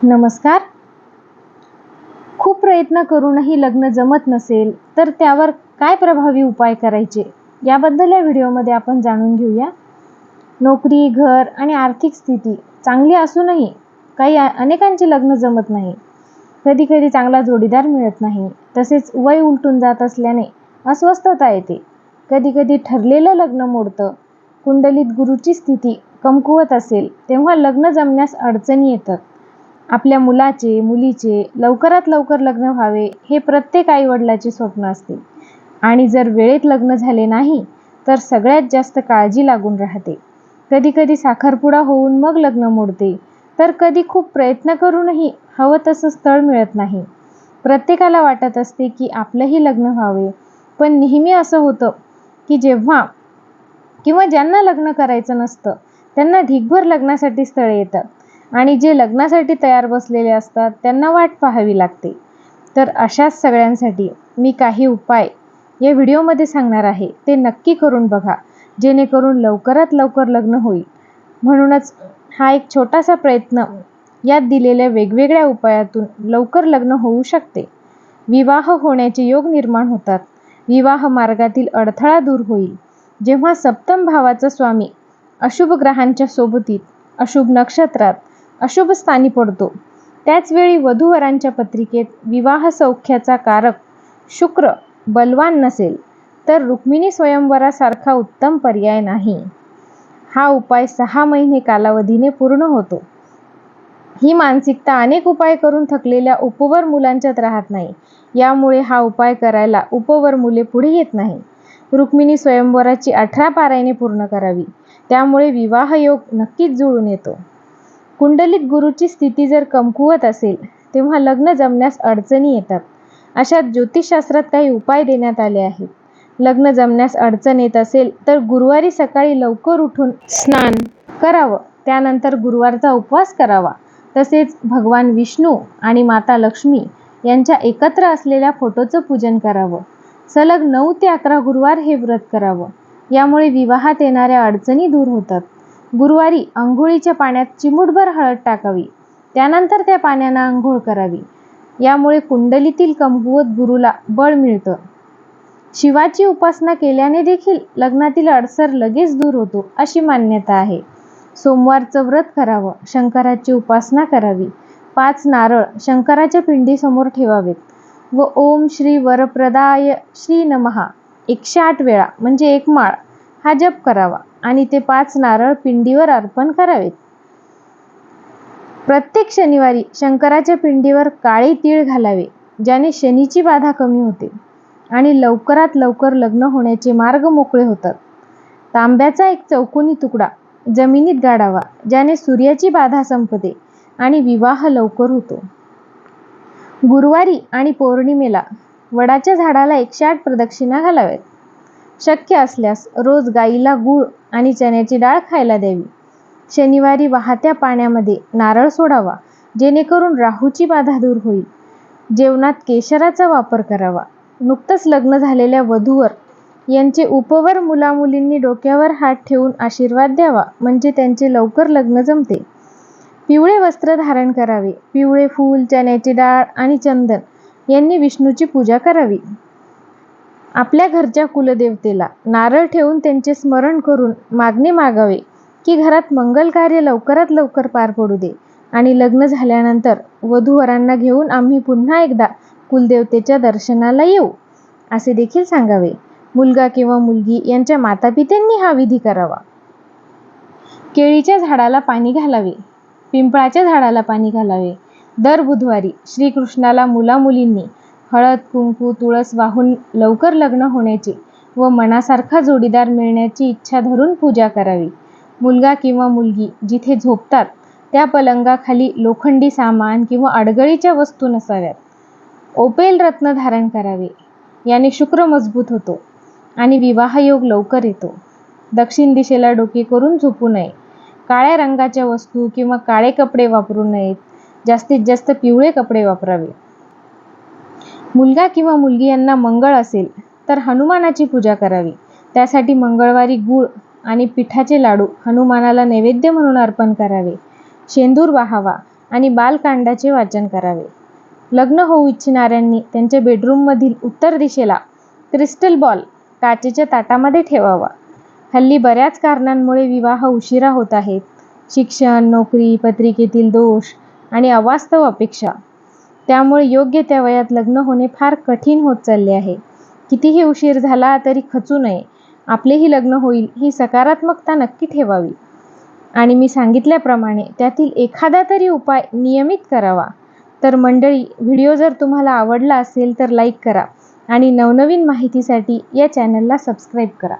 नमस्कार. खूप प्रयत्न करूनही लग्न जमत नसेल तर त्यावर काय प्रभावी उपाय करायचे? याबद्दल या व्हिडिओमध्ये आपण जाणून घेऊया. नोकरी घर आणि आर्थिक स्थिती चांगली असूनही काही अनेकांचे लग्न जमत नाही. कधी कधी चांगला जोडीदार मिळत नाही. तसेच वय उलटून जात असल्याने अस्वस्थता येते. कधी कधी ठरलेलं लग्न मोडतं. कुंडलीत गुरुची स्थिती कमकुवत असेल तेव्हा लग्न जमण्यास अडचणी येतात. आपल्या मुलाचे मुलीचे लवकरात लवकर लग्न व्हावे हे प्रत्येक आईवडिलाचे स्वप्न असते. आणि जर वेळेत लग्न झाले नाही तर सगळ्यात जास्त काळजी लागून राहते. कधी कधी साखरपुडा होऊन मग लग्न मोडते तर कधी खूप प्रयत्न करूनही हवं तसं स्थळ मिळत नाही. प्रत्येकाला वाटत असते की आपलंही लग्न व्हावे पण नेहमी असं होतं की जेव्हा किंवा ज्यांना लग्न करायचं नसतं त्यांना ढीगभर लग्नासाठी स्थळे येतात. आणि जे लग्नासाठी तयार बसलेले असतात त्यांना वाट पाहावी लागते. तर अशाच सगळ्यांसाठी मी काही उपाय या व्हिडिओमध्ये सांगणार आहे. ते नक्की करून बघा. जेणेकरून लवकरात लवकर लग्न होईल. म्हणूनच हा एक छोटासा प्रयत्न यात दिलेल्या वेगवेगळ्या उपायातून लवकर लग्न होऊ शकते. विवाह होण्याचे योग निर्माण होतात. विवाह मार्गातील अडथळा दूर होईल. जेव्हा सप्तम भावाचा स्वामी अशुभ ग्रहांच्या सोबतीत अशुभ नक्षत्रात अशुभ स्थानी पडतो. त्याचवेळी वधूवरांच्या पत्रिकेत विवाह सौख्याचा कारक शुक्र बलवान नसेल तर रुक्मिणी स्वयंवरासारखा उत्तम पर्याय नाही. हा उपाय सहा महिने कालावधीने पूर्ण होतो. ही मानसिकता अनेक उपाय करून थकलेल्या उपवर मुलांच्यात राहत नाही. यामुळे हा उपाय करायला उपवर मुले पुढे येत नाही. रुक्मिणी स्वयंवराची अठरा पारायणे पूर्ण करावी. त्यामुळे विवाह योग नक्कीच जुळून येतो. कुंडलीत गुरुची स्थिती जर कमकुवत असेल तेव्हा लग्न जमण्यास अडचणी येतात. अशा ज्योतिषशास्त्रात काही उपाय देण्यात आले आहेत. लग्न जमण्यास अडचण येत असेल तर गुरुवारी सकाळी लवकर उठून स्नान करावं. त्यानंतर गुरुवारचा उपवास करावा. तसेच भगवान विष्णू आणि माता लक्ष्मी यांच्या एकत्र असलेल्या फोटोचं पूजन करावं. सलग नऊ ते अकरा गुरुवार हे व्रत करावं. यामुळे विवाहात येणाऱ्या अडचणी दूर होतात. गुरुवारी आंघोळीच्या पाण्यात चिमूटभर हळद टाकावी. त्यानंतर त्या पाण्यानं आंघोळ करावी. यामुळे कुंडलीतील कमकुवत गुरुला बळ मिळतं. शिवाची उपासना केल्याने देखील लग्नातील अडसर लगेच दूर होतो अशी मान्यता आहे. सोमवारचं व्रत करावं शंकराची उपासना करावी. पाच नारळ शंकराच्या पिंडीसमोर ठेवावेत. व ओम श्री वरप्रदाय श्री नमहा एकशे आठ वेळा म्हणजे एक माळ हा जप करावा. आणि ते पाच नारळ पिंडीवर अर्पण करावेत. प्रत्येक शनिवारी शंकराच्या पिंडीवर काळे तीळ घालावे ज्याने शनीची बाधा कमी होते आणि लवकरात लवकर लग्न होण्याचे मार्ग मोकळे होतात. तांब्याचा एक चौकोनी तुकडा जमिनीत गाडावा ज्याने सूर्याची बाधा संपते आणि विवाह लवकर होतो. गुरुवारी आणि पौर्णिमेला वडाच्या झाडाला एकशे आठ प्रदक्षिणा घालाव्यात. शक्य असल्यास रोज गाईला गूळ आणि चण्याची डाळ खायला द्यावी. शनिवारी वाहत्या पाण्यामध्ये नारळ सोडावा जेणेकरून राहूची बाधा दूर होईल. जेवणात केशराचा वापर करावा. नुकतंच लग्न झालेल्या वधूवर यांचे उपवर मुलामुलींनी डोक्यावर हात ठेवून आशीर्वाद द्यावा म्हणजे त्यांचे लवकर लग्न जमते. पिवळे वस्त्र धारण करावे. पिवळे फूल चण्याची डाळ आणि चंदन यांनी विष्णूची पूजा करावी. आपल्या घरच्या कुलदेवतेला नारळ ठेवून त्यांचे स्मरण करून मागणे मागावे की घरात मंगल कार्य लवकरात लवकर पार पडू दे. आणि लग्न झाल्यानंतर वधूवरांना घेऊन आम्ही पुन्हा एकदा कुलदेवतेच्या दर्शनाला येऊ असे देखील सांगावे. मुलगा किंवा मुलगी यांच्या मातापित्यांनी हा विधी करावा. केळीच्या झाडाला पाणी घालावे. पिंपळाच्या झाडाला पाणी घालावे. दर बुधवारी श्रीकृष्णाला मुलामुलींनी हळद कुंकू तुळस वाहून लवकर लग्न होण्याची व मनासारखा जोडीदार मिळण्याची इच्छा धरून पूजा करावी. मुलगा किंवा मुलगी जिथे झोपतात त्या पलंगाखाली लोखंडी सामान किंवा अडगळीच्या वस्तू नसाव्यात. ओपेल रत्न धारण करावे याने शुक्र मजबूत होतो आणि विवाहयोग लवकर येतो. दक्षिण दिशेला डोके करून झोपू नये. काळ्या रंगाच्या वस्तू किंवा काळे कपडे वापरू नयेत. जास्तीत जास्त पिवळे कपडे वापरावे. मुलगा किंवा मुलगी यांना मंगळ असेल तर हनुमानाची पूजा करावी. त्यासाठी मंगळवारी गूळ आणि पिठाचे लाडू हनुमानाला नैवेद्य म्हणून अर्पण करावे. शेंदूर वाहावा आणि बालकांडाचे वाचन करावे. लग्न होऊ इच्छिणाऱ्यांनी त्यांच्या बेडरूममधील उत्तर दिशेला क्रिस्टल बॉल काचेच्या ताटामध्ये ठेवावा. हल्ली बऱ्याच कारणांमुळे विवाह उशिरा होत आहेत. शिक्षण नोकरी पत्रिकेतील दोष आणि अवास्तव अपेक्षा. त्यामुळे योग्य त्या वयात लग्न होणे फार कठीण होत चालले आहे. कितीही उशीर झाला तरी खचू नये. आपलेही लग्न होईल ही सकारात्मकता नक्की ठेवावी. आणि मी सांगितल्याप्रमाणे त्यातील एखादा तरी उपाय नियमित करावा. तर मंडळी व्हिडिओ जर तुम्हाला आवडला असेल तर लाईक करा आणि नवनवीन माहितीसाठी या चॅनलला सबस्क्राईब करा.